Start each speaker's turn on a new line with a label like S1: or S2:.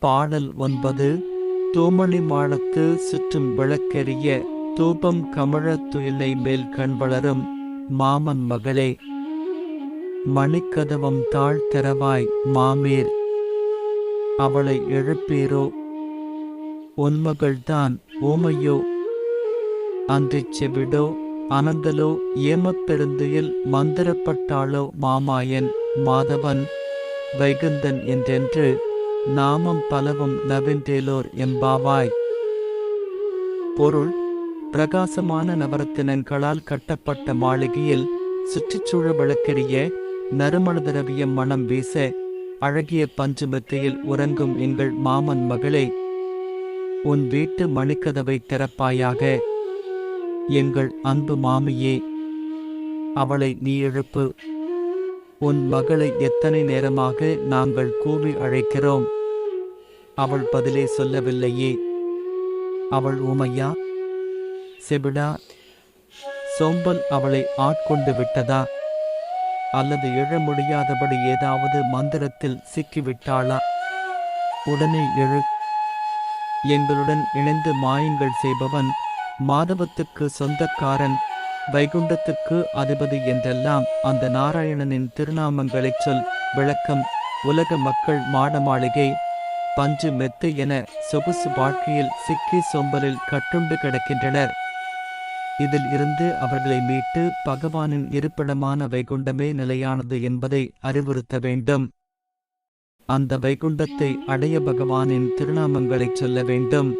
S1: பாடல் ஒன்பது தூமணி மாடத்து சுற்றும் விளக்கெரிய தூபம் கமழத் துயிலை மேல் கண் வளரும் மாமன் மகளே. மணிக்கதவம் தாழ் திறவாய் மாமீர் அவளை எழுப்பீரோ? உன்மகள்தான் ஓமையோ அன்றிச் செவிடோ? அனந்தலோ? ஏமப்பெருந்துயில் மந்திரப்பட்டாளோ? மாமாயன் மாதவன் வைகுந்தன் என்றென்று நாமம் பலவும் நவின்றேலோர் எம்பாவாய் பொருள் பிரகாசமான நவரத்தினங்களால் கட்டப்பட்ட மாளிகையில் சுற்றுச்சூழ விளக்கெரிய நறுமண திரவியம் மணம் வீச அழகிய பஞ்சு மெத்தையில் உறங்கும் எங்கள் மாமன் மகளே உன் வீட்டு மணிக்கதவை திறப்பாயாக. எங்கள் அன்பு மாமியே அவளை நீ எழுப்பு. உன் மகளை எத்தனை நேரமாக நாங்கள் கூவி அழைக்கிறோம்? அவள் பதிலே சொல்லவில்லையே. அவள் உமையா செபிடா. சோம்பல் அவளை ஆட்கொண்டு விட்டதா? அல்லது எழ முடியாதபடி ஏதாவது மந்திரத்தில் சிக்கிவிட்டாளா? உடனே எழு. எங்களுடன் இணைந்து மாயங்கள் செய்பவன் மாதவத்துக்கு சொந்தக்காரன் வைகுண்டத்துக்கு அதிபதி என்றெல்லாம் அந்த நாராயணனின் திருநாமங்களைச் சொல் விளக்கம் உலக மக்கள் மாட மாளிகை பஞ்சு மெத்து என சொகுசு வாழ்க்கையில் சிக்கி சோம்பலில் கட்டுண்டு கிடக்கின்றனர். இதில் இருந்து அவர்களை மீட்டு பகவானின் இருப்பிடமான வைகுண்டமே நிலையானது என்பதை அறிவுறுத்த வேண்டும். அந்த வைகுண்டத்தை அடைய பகவானின் திருநாமங்களைச் சொல்ல வேண்டும்.